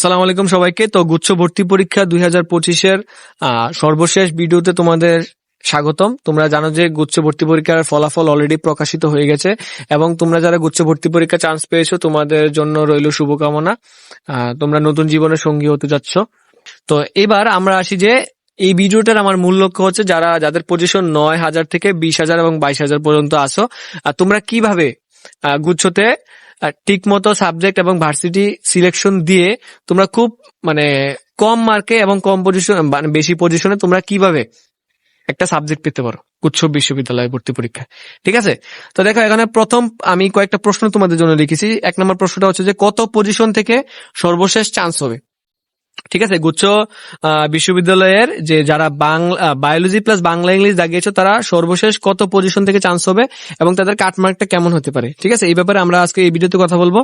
আসসালামু আলাইকুম সবাইকে। তো গুচ্ছ ভর্তি পরীক্ষা দুই হাজার পঁচিশের সর্বশেষ ভিডিওতে তোমাদের স্বাগতম। তোমরা জানো যে গুচ্ছ ভর্তি পরীক্ষার ফলাফল অলরেডি প্রকাশিত হয়ে গেছে এবং তোমরা যারা গুচ্ছ ভর্তি পরীক্ষা চান্স পেয়েছ, তোমাদের জন্য রইল শুভকামনা। তোমরা নতুন জীবনের সঙ্গী হতে যাচ্ছ। তো এবার আমরা আসি যে এই ভিডিওটার আমার মূল লক্ষ্য হচ্ছে যারা, যাদের পজিশন নয় হাজার থেকে বিশ হাজার এবং বাইশ হাজার পর্যন্ত আসো আর তোমরা কীভাবে গুচ্ছতে ঠিক মতো সাবজেক্ট এবং ভার্সিটি সিলেকশন দিয়ে তোমরা খুব মানে কম মার্কে এবং কম পজিশন মানে বেশি পজিশনে তোমরা কীভাবে একটা সাবজেক্ট পেতে পারো? গুচ্ছ বিশ্ববিদ্যালয়ে ভর্তি পরীক্ষা ঠিক আছে? তো দেখো, এখানে প্রথম আমি কয়েকটা প্রশ্ন তোমাদের জন্য লিখেছি। এক নম্বর প্রশ্নটা হচ্ছে যে, কত পজিশন থেকে সর্বশেষ চান্স হবে? ঠিক আছে, গুচ্ছ বিশ্ববিদ্যালয়ের যে যারা Bangla biology plus Bangla English দাগিয়েছে, তারা সর্বশেষ কত পজিশন থেকে চান্স হবে এবং তাদের কাটমার্কটা কেমন হতে পারে? ঠিক আছে, এই ব্যাপারে আমরা আজকে এই ভিডিওতে কথা বলব।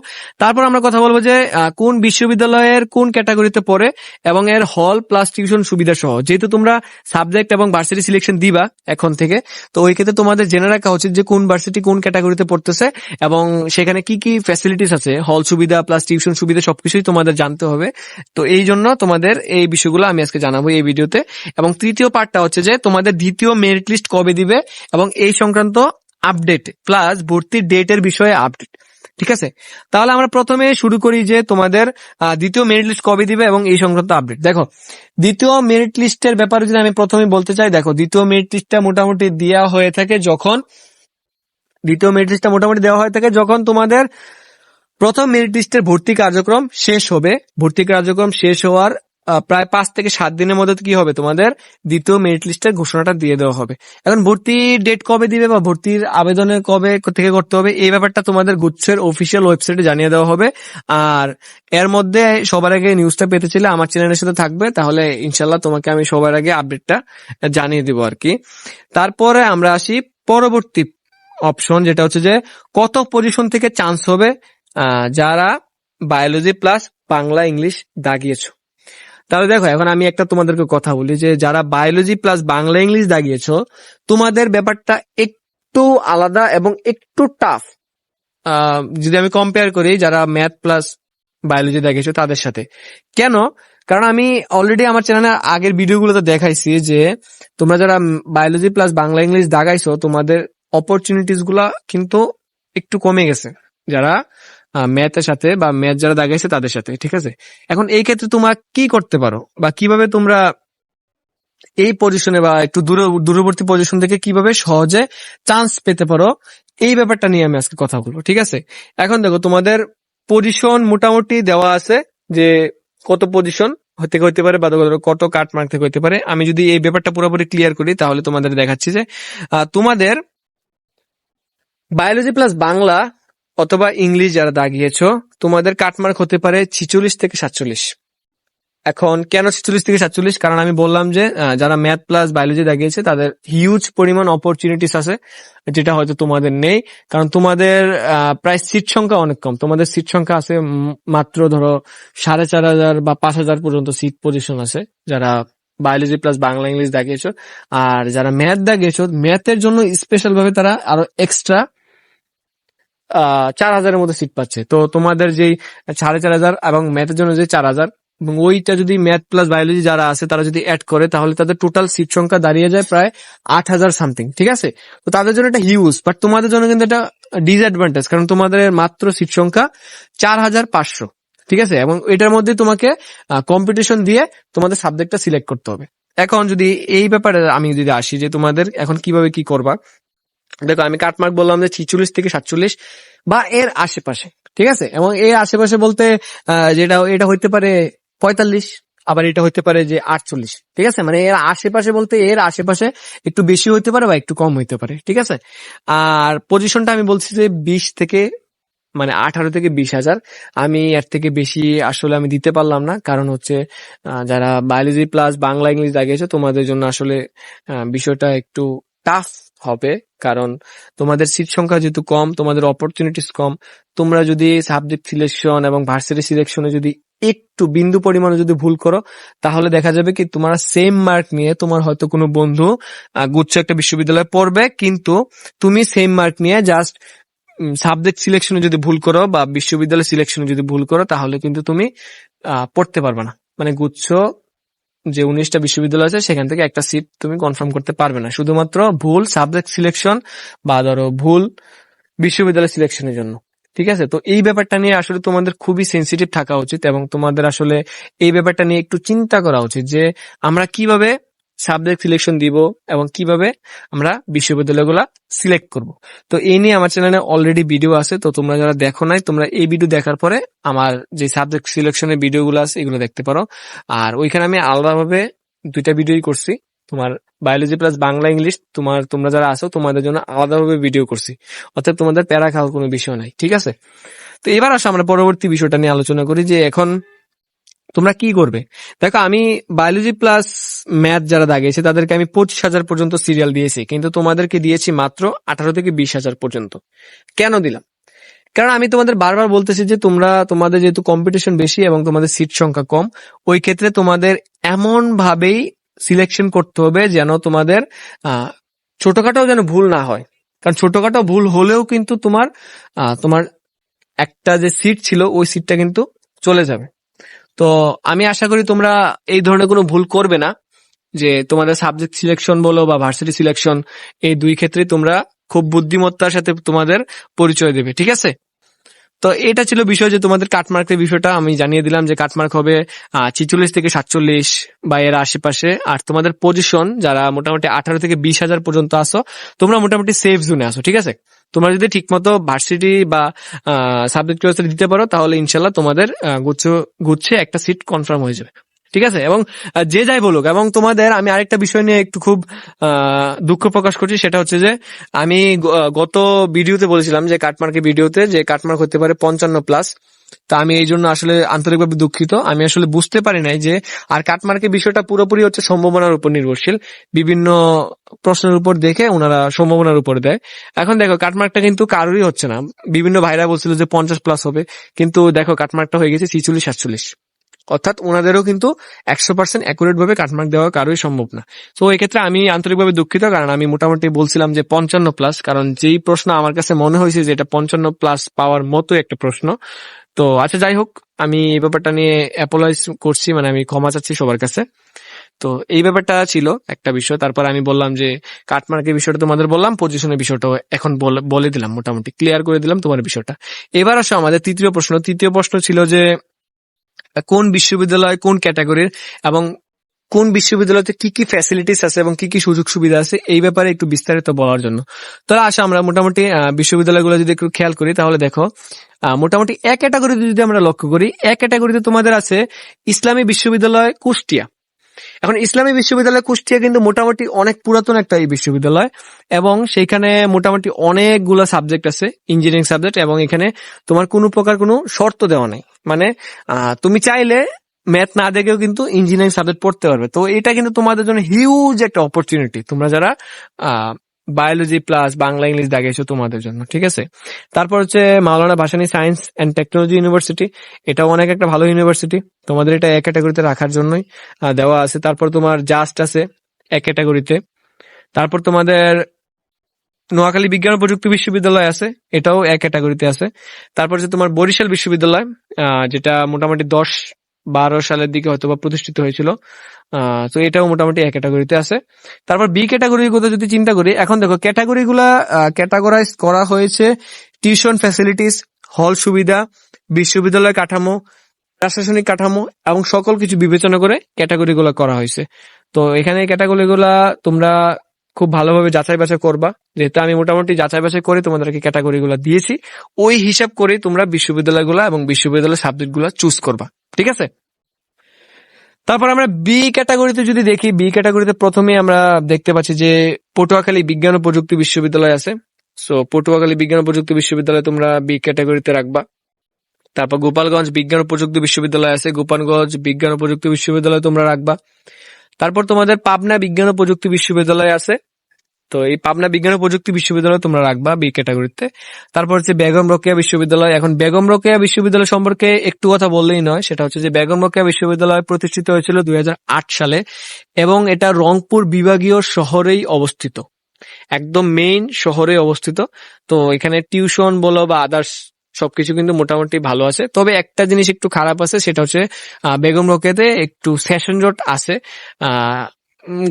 তারপর আমরা কথা বলব যে কোন বিশ্ববিদ্যালয়ের কোন ক্যাটাগরিতে পড়ে এবং এর হল প্লাস টিউশন সুবিধা সহ যেহেতু তোমরা সাবজেক্ট এবং ভার্সিটি সিলেকশন দিবা এখন থেকে, তো ওই ক্ষেত্রে তোমাদের জেনে রাখা উচিত যে কোন ভার্সিটি কোন ক্যাটাগরিতে পড়তেছে এবং সেখানে কি কি ফ্যাসিলিটিস আছে। হল সুবিধা প্লাস টিউশন সুবিধা সবকিছুই তোমাদের জানতে হবে। তো এই জন্য তোমাদের এই বিষয়গুলো আমি আজকে জানাব এই ভিডিওতে। এবং তৃতীয় পার্টটা হচ্ছে যে তোমাদের দ্বিতীয় মেরিট লিস্ট কবে দিবে এবং এই সংক্রান্ত আপডেট প্লাস ভর্তির ডেটের বিষয়ে আপডেট। ঠিক আছে? তাহলে আমরা প্রথমে শুরু করি যে তোমাদের দ্বিতীয় মেরিট লিস্ট কবে দিবে এবং এই সংক্রান্ত আপডেট। দেখো, দ্বিতীয় মেরিট লিস্টের ব্যাপারে যদি আমি প্রথমে বলতে চাই, দেখো, দ্বিতীয় মেরিট লিস্টটা মোটামুটি দেওয়া হয়ে থাকে যখন, দ্বিতীয় মেরিট লিস্টটা মোটামুটি দেওয়া হয়ে থাকে যখন তোমাদের প্রথম মেরিট লিস্টের ভর্তি কার্যক্রম শেষ হবে। ভর্তি কার্যক্রম শেষ হওয়ার প্রায় পাঁচ থেকে সাত দিনের মধ্যে কি হবে তোমাদের? দ্বিতীয় মেরিট লিস্টের ঘোষণাটা দিয়ে দেওয়া হবে। এখন ভর্তির ডেট কবে দিবে বা ভর্তির আবেদনে কবে থেকে করতে হবে, এই ব্যাপারটা তোমাদের গুচ্ছের অফিসিয়াল ওয়েবসাইটে জানিয়ে দেওয়া হবে। আর এর মধ্যে সবার আগে নিউজটা পেতে চাইলে আমার চ্যানেলের সাথে থাকবে, তাহলে ইনশাল্লাহ তোমাকে আমি সবার আগে আপডেটটা জানিয়ে দিব আর কি। তারপরে আমরা আসি পরবর্তী অপশন যেটা হচ্ছে যে কত পজিশন থেকে চান্স হবে যারা বায়োলজি প্লাস বাংলা ইংলিশ দাগিয়েছো। তাহলে দেখো, এখন আমি একটা তোমাদেরকে কথা বলি যে, যারা বায়োলজি প্লাস বাংলা ইংলিশ দাগিয়েছো, তোমাদের ব্যাপারটা একটু আলাদা এবং একটু টাফ যদি আমি কম্পেয়ার করি যারা ম্যাথ প্লাস বায়োলজি দাগিয়েছো তাদের সাথে। কেন? কারণ আমি অলরেডি আমার চ্যানেলে আগের ভিডিওগুলোতে দেখাইছি যে, তোমরা যারা বায়োলজি প্লাস বাংলা ইংলিশ দাগাইছো, তোমাদের অপরচুনিটিসগুলা কিন্তু একটু কমে গেছে। যারা ম্যাথের সাথে বা ম্যাথ যারা দাগাইছে তাদের সাথে, ঠিক আছে? এখন এই ক্ষেত্রে তোমরা কি করতে পারো? বা কীভাবে তোমরা এই পজিশনে বা একটু দূর, দূরবর্তী পজিশন থেকে কীভাবে সহজে চান্স পেতে পারো? এই ব্যাপারটা নিয়ে আমি আজকে কথা বলব, ঠিক আছে? এখন দেখো, তোমাদের পজিশন মোটামুটি দেওয়া আছে যে কত পজিশন থেকে হইতে পারে বা কত কাট মার্ক থেকে হতে পারে। আমি যদি এই ব্যাপারটা পুরোপুরি ক্লিয়ার করি, তাহলে তোমাদের দেখাচ্ছি যে তোমাদের বায়োলজি প্লাস বাংলা অথবা ইংলিশ যারা দাগিয়েছো, তোমাদের কাটমার্ক হতে পারে ছিচল্লিশ থেকে সাতচল্লিশ। এখন কেন ছিচল্লিশ থেকে সাতচল্লিশ? কারণ আমি বললাম যে যারা ম্যাথ প্লাস বায়োলজি দাগিয়েছে, তাদের হিউজ পরিমাণ অপরচুনিটিস আছে, যেটা হয়তো তোমাদের নেই। কারণ তোমাদের প্রায় সিট সংখ্যা অনেক কম। তোমাদের সিট সংখ্যা আছে মাত্র ধরো সাড়ে চার হাজার বা পাঁচ হাজার পর্যন্ত সিট পজিশন আছে, যারা বায়োলজি প্লাস বাংলা ইংলিশ দাগিয়েছো। আর যারা ম্যাথ দাগিয়েছো, ম্যাথের জন্য স্পেশাল ভাবে তারা আরও এক্সট্রা চার হাজারের মতো সিট পাচ্ছে। তো তোমাদের যেই সাড়ে চার হাজার এবং ম্যাথের জন্য যে চার হাজার, এবং ওইটা যদি ম্যাথ প্লাস বায়োলজি যারা আছে, তারা যদি অ্যাড করে, তাহলে তাদের টোটাল সিট সংখ্যা দাঁড়িয়ে যায় প্রায় আট হাজার সামথিং ঠিক আছে? তো তাদের জন্য এটা হিউজ বাট তোমাদের জন্য কিন্তু এটা ডিসঅ্যাডভান্টেজ কারণ তোমাদের মাত্র সিট সংখ্যা চার হাজার পাঁচশো, ঠিক আছে? এবং এটার মধ্যে তোমাকে কম্পিটিশন দিয়ে তোমাদের সাবজেক্টটা সিলেক্ট করতে হবে। এখন যদি এই ব্যাপারে আমি যদি আসি যে তোমাদের এখন কীভাবে কি করবা দেখো, আমি কাটমার্ক বললাম যে ছিচল্লিশ থেকে সাতচল্লিশ বা এর আশেপাশে, ঠিক আছে? এবং এর আশেপাশে বলতে যেটা, এটা হইতে পারে পঁয়তাল্লিশ, আবার এটা হইতে পারে যে আটচল্লিশ, ঠিক আছে? মানে এর আশেপাশে বলতে এর আশেপাশে একটু বেশি হইতে পারে বা একটু কম হইতে পারে, ঠিক আছে? আর পজিশনটা আমি বলছি যে বিশ থেকে মানে আঠারো থেকে বিশ হাজার। আমি এর থেকে বেশি আসলে আমি দিতে পারলাম না, কারণ হচ্ছে যারা বায়োলজি প্লাস বাংলা, ইংলিশ দাগিয়েছে, তোমাদের জন্য আসলে বিষয়টা একটু টাফ হবে, কারণ তোমাদের সিট সংখ্যা যেহেতু কম, তোমাদের অপরচুনিটিস কম, তোমরা যদি সাবজেক্ট সিলেকশন এবং ভার্সিটি সিলেকশনে যদি একটু বিন্দু পরিমাণে যদি ভুল করো, তাহলে দেখা যাবে কি তোমার সেম মার্ক নিয়ে তোমার হয়তো কোনো বন্ধু গুচ্ছ একটা বিশ্ববিদ্যালয়ে পড়বে, কিন্তু তুমি সেম মার্ক নিয়ে জাস্ট সাবজেক্ট সিলেকশনে যদি ভুল করো বা বিশ্ববিদ্যালয় সিলেকশনে যদি ভুল করো, তাহলে কিন্তু তুমি পড়তে পারবে না। মানে গুচ্ছ যে উনিশটা বিশ্ববিদ্যালয় আছে, সেখান থেকে একটা সিট তুমি কনফার্ম করতে পারবে না। শুধুমাত্র ভুল সাবজেক্ট সিলেকশন বা ধরো ভুল বিশ্ববিদ্যালয় সিলেকশনের জন্য। ঠিক আছে? তো এই ব্যাপারটা নিয়ে আসলে তোমাদের খুবই সেন্সিটিভ থাকা উচিত এবং তোমাদের আসলে এই ব্যাপারটা নিয়ে একটু চিন্তা করা উচিত যে আমরা কীভাবে সাবজেক্ট সিলেকশন দিব এবং কীভাবে আমরা বিশ্ববিদ্যালয়গুলা সিলেক্ট করব। তো এই নিয়ে আমার চ্যানেলে অলরেডি ভিডিও আছে, তো তোমরা যারা দেখো নাই, তোমরা এই ভিডিও দেখার পরে আমার যে সাবজেক্ট সিলেকশনের ভিডিওগুলো আছে, এগুলো দেখতে পারো। আর ওইখানে আমি আলাদাভাবে দুইটা ভিডিওই করছি। তোমার বায়োলজি প্লাস বাংলা ইংলিশ তোমার, তোমরা যারা আছো, তোমাদের জন্য আলাদাভাবে ভিডিও করছি। অর্থাৎ তোমাদের প্যারা খাওয়ার কোনো বিষয় নাই, ঠিক আছে? তো এবার আসো, আমরা পরবর্তী বিষয়টা নিয়ে আলোচনা করি যে এখন তোমরা কি করবে? দেখো, আমি বায়োলজি প্লাস ম্যাথ যারা দাগিয়েছে, তাদেরকে আমি পঁচিশ হাজার পর্যন্ত সিরিয়াল দিয়েছি, কিন্তু তোমাদেরকে দিয়েছি মাত্র আঠারো থেকে বিশ হাজার পর্যন্ত। কেন দিলাম? কারণ আমি তোমাদের বারবার বলতেছি যে তোমরা, তোমাদের যেহেতু কম্পিটিশন বেশি এবং তোমাদের সিট সংখ্যা কম, ওই ক্ষেত্রে তোমাদের এমন ভাবেই সিলেকশন করতে হবে যেন তোমাদের ছোটখাটো যেন ভুল না হয়। কারণ ছোটখাটো ভুল হলেও কিন্তু তোমার তোমার একটা যে সিট ছিল, ওই সিটটা কিন্তু চলে যাবে। তো আমি আশা করি তোমরা এই ধরনের কোনো ভুল করবে না যে তোমাদের সাবজেক্ট সিলেকশন বলো বা ভার্সিটি সিলেকশন এই দুই ক্ষেত্রে তোমরা খুব বুদ্ধিমত্তার সাথে তোমাদের পরিচয় দেবে, ঠিক আছে? তো এটা ছিল বিষয় যে তোমাদের কাটমার্কের বিষয়টা। আমি জানিয়ে দিলাম যে কাটমার্ক হবে ছিচল্লিশ থেকে সাতচল্লিশ বা এর আশেপাশে। আর তোমাদের পজিশন যারা মোটামুটি আঠারো থেকে বিশ হাজার পর্যন্ত আসো তোমরা মোটামুটি সেফ জোনে আসো ঠিক আছে? তোমরা যদি ঠিকমতো ভার্সিটি বা সাবজেক্ট দিতে পারো, তাহলে ইনশাল্লাহ তোমাদের গুচ্ছ, গুচ্ছে একটা সিট কনফার্ম হয়ে যাবে। ঠিক আছে? এবং যে যাই বলুক, এবং তোমাদের আমি আরেকটা বিষয় নিয়ে একটু খুব দুঃখ প্রকাশ করছি, সেটা হচ্ছে যে, আমি গত ভিডিওতে বলেছিলাম যে কাটমার্কের ভিডিওতে যে কাটমার্ক হতে পারে পঞ্চান্ন প্লাস তা আমি এই জন্য আসলে আন্তরিকভাবে দুঃখিত। আমি আসলে বুঝতে পারি নাই যে, আর কাটমার্কের বিষয়টা পুরোপুরি হচ্ছে সম্ভাবনার উপর নির্ভরশীল। বিভিন্ন প্রশ্নের উপর দেখে ওনারা সম্ভাবনার উপর দেয়। এখন দেখো, কাটমার্কটা কিন্তু কারোরই হচ্ছে না। বিভিন্ন ভাইরা বলছিল যে পঞ্চাশ প্লাস হবে। কিন্তু দেখো, কাটমার্কটা হয়ে গেছে ছিচল্লিশ সাতচল্লিশ। অর্থাৎ ওনাদেরও কিন্তু একশো পার্সেন্ট অ্যাকুরেট ভাবে কাটমার্ক দেওয়া কারোই সম্ভব না। তো এক্ষেত্রে আমি আন্তরিকভাবে দুঃখিত, কারণ আমি মোটামুটি বলছিলাম যে পঞ্চান্ন প্লাস কারণ যেই প্রশ্ন আমার কাছে মনে হয়েছে যে এটা পঞ্চান্ন প্লাস পাওয়ার মতো একটা প্রশ্ন। তো আচ্ছা যাই হোক, আমি এই ব্যাপারটা নিয়ে অ্যাপোলাইজ করছি মানে আমি ক্ষমা চাচ্ছি সবার কাছে। তো, এই ব্যাপারটা ছিল একটা বিষয়, তারপর আমি বললাম যে কাটমার্কের বিষয়টা তোমাদের বললাম পজিশনের বিষয়টা এখন বলে- দিলাম মোটামুটি ক্লিয়ার করে দিলাম তোমার বিষয়টা। এবার আসো আমাদের তৃতীয় প্রশ্ন। তৃতীয় প্রশ্ন ছিল যে কোন বিশ্ববিদ্যালয় কোন ক্যাটাগরির এবং কোন বিশ্ববিদ্যালয়তে কি কি ফ্যাসিলিটিস আছে এবং কি কি সুযোগ সুবিধা আছে, এই ব্যাপারে একটু বিস্তারিত বলার জন্য। তাহলে আসা, আমরা মোটামুটি বিশ্ববিদ্যালয়গুলো যদি একটু খেয়াল করি, তাহলে দেখো মোটামুটি এক ক্যাটাগরিতে যদি আমরা লক্ষ্য করি, এক ক্যাটাগরিতে তোমাদের আছে ইসলামী বিশ্ববিদ্যালয় কুষ্টিয়া। এখন ইসলামী বিশ্ববিদ্যালয় কুষ্টিয়া কিন্তু মোটামুটি অনেক পুরাতন একটা এই বিশ্ববিদ্যালয়, এবং সেইখানে মোটামুটি অনেকগুলো সাবজেক্ট আছে ইঞ্জিনিয়ারিং সাবজেক্ট এবং এখানে তোমার কোনো প্রকার কোনো শর্ত দেওয়া নেই। মানে তুমি চাইলে ম্যাথ না দেখেও কিন্তু ইঞ্জিনিয়ারিং সাবজেক্ট পড়তে পারবে। তো এটা কিন্তু তোমাদের জন্য হিউজ একটা অপরচুনিটি তোমরা যারা বায়োলজি প্লাস বাংলা, ইংলিশ দাগিয়েছো তোমাদের জন্য, ঠিক আছে? তারপর হচ্ছে Maulana Bhashani science and technology university এটাও অনেক একটা ভালো ইউনিভার্সিটি তোমাদের এটা এক ক্যাটাগরিতে রাখার জন্যই দেওয়া আছে। তারপর তোমার জাস্ট আছে এক ক্যাটাগরিতে তারপর তোমাদের নোয়াখালী বিজ্ঞান ও প্রযুক্তি বিশ্ববিদ্যালয় আছে, এটাও এক ক্যাটাগরিতে আছে। তারপর হচ্ছে তোমার বরিশাল বিশ্ববিদ্যালয় যেটা মোটামুটি দশ বারো সালের দিকে হয়তো বা প্রতিষ্ঠিত হয়েছিল। তো এটাও মোটামুটি এক ক্যাটাগরিতে আছে। তারপর বি ক্যাটাগরির কথা যদি চিন্তা করি, এখন দেখো ক্যাটাগরি গুলা ক্যাটাগরাইজ করা হয়েছে টিউশন ফ্যাসিলিটিস হল সুবিধা, বিশ্ববিদ্যালয় কাঠামো, প্রশাসনিক কাঠামো এবং সকল কিছু বিবেচনা করে ক্যাটাগরি গুলা করা হয়েছে। তো এখানে ক্যাটাগরি গুলা তোমরা খুব ভালোভাবে যাচাই বাছাই করবা। যেহেতু আমি মোটামুটি যাচাই বাছাই করে তোমাদেরকে ক্যাটাগরি গুলা দিয়েছি, ওই হিসাব করে তোমরা বিশ্ববিদ্যালয়গুলো এবং বিশ্ববিদ্যালয় সাবজেক্টগুলা চুজ করবা। ঠিক আছে? তারপর আমরা বি ক্যাটাগরিতে যদি দেখি বি ক্যাটাগরিতে প্রথমে আমরা দেখতে পাচ্ছি যে পটুয়াখালী বিজ্ঞান ও প্রযুক্তি বিশ্ববিদ্যালয় আছে। সো পটুয়াখালী বিজ্ঞান ও প্রযুক্তি বিশ্ববিদ্যালয় তোমরা বি ক্যাটাগরিতে রাখবা। তারপর গোপালগঞ্জ বিজ্ঞান ও প্রযুক্তি বিশ্ববিদ্যালয় আছে। গোপালগঞ্জ বিজ্ঞান ও প্রযুক্তি বিশ্ববিদ্যালয় তোমরা রাখবা। তারপর তোমাদের পাবনা বিজ্ঞান ও প্রযুক্তি বিশ্ববিদ্যালয় আছে। তো এই পাবনা বিজ্ঞান ও প্রযুক্তি বিশ্ববিদ্যালয় তোমরা রাখবা বি ক্যাটাগরিতে। তারপর হচ্ছে বেগম রোকেয়া বিশ্ববিদ্যালয়। এখন বেগম রোকেয়া বিশ্ববিদ্যালয় সম্পর্কে একটু কথা বললেই নয়, সেটা হচ্ছে যে বেগম রোকেয়া বিশ্ববিদ্যালয় প্রতিষ্ঠিত হয়েছিল দুই হাজার আট সালে এবং এটা রংপুর বিভাগীয় শহরেই অবস্থিত। একদম মেইন শহরে অবস্থিত। তো এখানে টিউশন বলো বা আদার্স সবকিছু কিন্তু মোটামুটি ভালো আছে। তবে একটা জিনিস একটু খারাপ আছে, সেটা হচ্ছে বেগম রোকেতে একটু সেশন জোট আছে।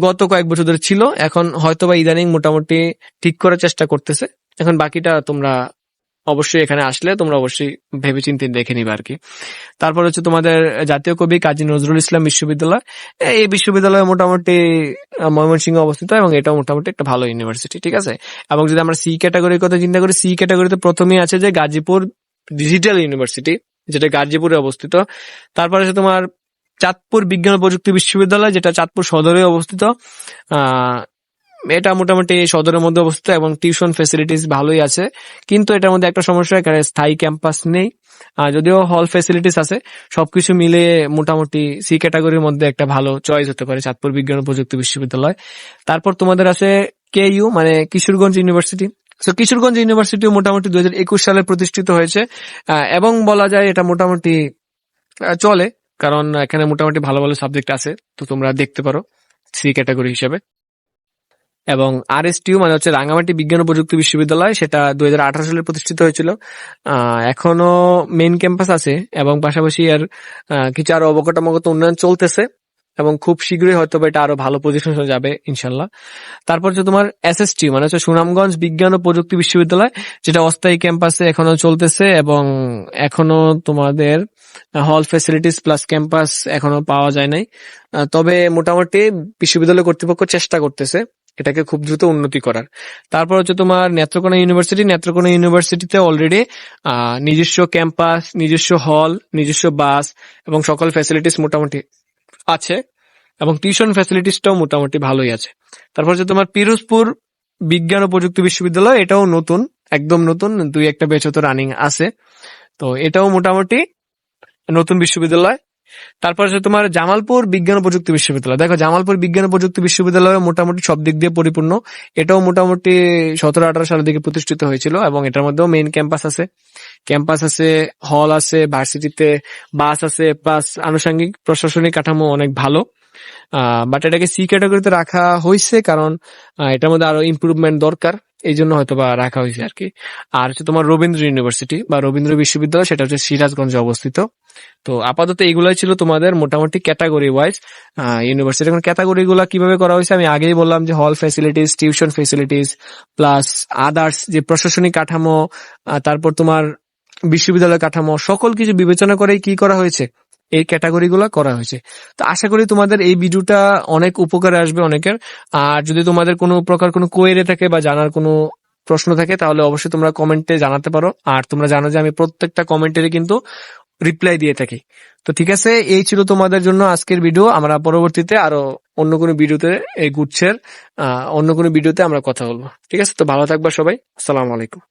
গত কয়েক বছর ধরে ছিল, এখন হয়তোবা ইদানিং মোটামুটি ঠিক করার চেষ্টা করতেছে। এখন বাকিটা তোমরা অবশ্যই এখানে আসলে তোমরা অবশ্যই ভেবে চিন্তে দেখে নিবে আর কি। তারপর হচ্ছে তোমাদের জাতীয় কবি কাজী নজরুল ইসলাম বিশ্ববিদ্যালয়। এই বিশ্ববিদ্যালয় মোটামুটি ময়মনসিংহে অবস্থিত এবং এটাও মোটামুটি একটা ভালো ইউনিভার্সিটি, ঠিক আছে? এবং যদি আমরা সি ক্যাটাগরির কথা চিন্তা করি, সি ক্যাটাগরিতে প্রথমেই আছে যে গাজীপুর ডিজিটাল ইউনিভার্সিটি, যেটা গাজীপুরে অবস্থিত। তারপরে আছে তোমার চাঁদপুর বিজ্ঞান প্রযুক্তি বিশ্ববিদ্যালয়, যেটা চাঁদপুর সদরে অবস্থিত। এটা মোটামুটি সদরের মধ্যে অবস্থিত এবং টিউশন ফেসিলিটিস ভালোই আছে। কিন্তু এটার মধ্যে একটা সমস্যা, এখানে স্থায়ী ক্যাম্পাস নেই। যদিও হল ফেসিলিটিস আছে, সবকিছু মিলে মোটামুটি সি ক্যাটাগরির মধ্যে একটা ভালো চয়েস হতে পারে, চাঁদপুর বিজ্ঞান ও প্রযুক্তি বিশ্ববিদ্যালয়। তারপর তোমাদের আছে কে ইউ মানে কিশোরগঞ্জ ইউনিভার্সিটি সো কিশোরগঞ্জ ইউনিভার্সিটিও মোটামুটি দু হাজার একুশ সালে প্রতিষ্ঠিত হয়েছে। এবং বলা যায় এটা মোটামুটি চলে। কারণ এখানে মোটামুটি ভালো ভালো সাবজেক্ট আছে, তো তোমরা দেখতে পারো সি ক্যাটাগরি হিসেবে। এবং আর এস টিউ মানে হচ্ছে রাঙামাটি বিজ্ঞান ও প্রযুক্তি বিশ্ববিদ্যালয়, সেটা দুই হাজার আঠারো সালে প্রতিষ্ঠিত হয়েছিল। এখনও মেন ক্যাম্পাস আছে এবং পাশাপাশি আর কিছু আরও অবকাঠামোগত উন্নয়ন চলতেছে এবং খুব শীঘ্রই হয়তো এটা আরও ভালো পজিশনে যাবে ইনশাল্লাহ তারপর হচ্ছে তোমার এসএসটি মানে হচ্ছে সুনামগঞ্জ বিজ্ঞান ও প্রযুক্তি বিশ্ববিদ্যালয়, যেটা অস্থায়ী ক্যাম্পাসে এখনও চলতেছে এবং এখনও তোমাদের হল ফেসিলিটিস প্লাস ক্যাম্পাস এখনও পাওয়া যায় নাই। তবে মোটামুটি বিশ্ববিদ্যালয় কর্তৃপক্ষ চেষ্টা করতেছে। এটাকে খুব দ্রুত উন্নতি করার। তারপর হচ্ছে তোমার নেত্রকোনা ইউনিভার্সিটি। নেত্রকোনা ইউনিভার্সিটিতে অলরেডি নিজস্ব ক্যাম্পাস, নিজস্ব হল নিজস্ব বাস এবং সকল ফ্যাসিলিটিস মোটামুটি আছে এবং টিউশন ফ্যাসিলিটিসটাও মোটামুটি ভালোই আছে। তারপর হচ্ছে তোমার পিরোজপুর বিজ্ঞান ও প্রযুক্তি বিশ্ববিদ্যালয়, এটাও নতুন, একদম নতুন, দুই একটা বেচ তো রানিং আছে। তো এটাও মোটামুটি নতুন বিশ্ববিদ্যালয়। তারপর হচ্ছে তোমার জামালপুর বিজ্ঞান প্রযুক্তি বিশ্ববিদ্যালয়। দেখো, জামালপুর বিজ্ঞান প্রযুক্তি বিশ্ববিদ্যালয় মোটামুটি সব দিক দিয়ে পরিপূর্ণ। এটাও মোটামুটি সতেরো, আঠারো সালের দিকে প্রতিষ্ঠিত হয়েছিল এবং এটার মধ্যেও মেইন ক্যাম্পাস আছে। ক্যাম্পাস আছে হল আছে ভার্সিটিতে বাস আছে প্লাস আনুষঙ্গিক প্রশাসনিক কাঠামো অনেক ভালো। বাট এটাকে সি ক্যাটাগরিতে রাখা হয়েছে কারণ এটার মধ্যে আরও ইমপ্রুভমেন্ট দরকার। এই জন্য হয়তো বা রাখা হয়েছে আর কি। আর হচ্ছে তোমার রবীন্দ্র ইউনিভার্সিটি বা রবীন্দ্র বিশ্ববিদ্যালয়, সেটা হচ্ছে সিরাজগঞ্জে অবস্থিত। তো আপাতত এগুলাই ছিল তোমাদের মোটামুটি ক্যাটাগরি ওয়াইজ ইউনিভার্সিটি এখন ক্যাটাগরি গুলা কীভাবে করা হয়েছে? আমি আগেই বললাম যে hall facilities tuition facilities plus others যে প্রশাসনিক কাঠামো তারপর তোমার বিশ্ববিদ্যালয় কাঠামো, সকল কিছু বিবেচনা করেই কি করা হয়েছে? এই ক্যাটাগরি গুলা করা হয়েছে। তো আশা করি তোমাদের এই ভিডিওটা অনেক উপকারে আসবে অনেকের। আর যদি তোমাদের কোনো প্রকার কোনো কোয়েরে থাকে বা জানার কোনো প্রশ্ন থাকে, তাহলে অবশ্যই তোমরা কমেন্টে জানাতে পারো। আর তোমরা জানো যে আমি প্রত্যেকটা কমেন্টেরই কিন্তু রিপ্লাই দিয়ে থাকি। তো ঠিক আছে, এই ছিল তোমাদের জন্য আজকের ভিডিও আমরা পরবর্তীতে আরও অন্য কোনো ভিডিওতে এই গুচ্ছের অন্য কোনো ভিডিওতে আমরা কথা বলব। ঠিক আছে, তো ভালো থাকবা সবাই। আসসালামু আলাইকুম।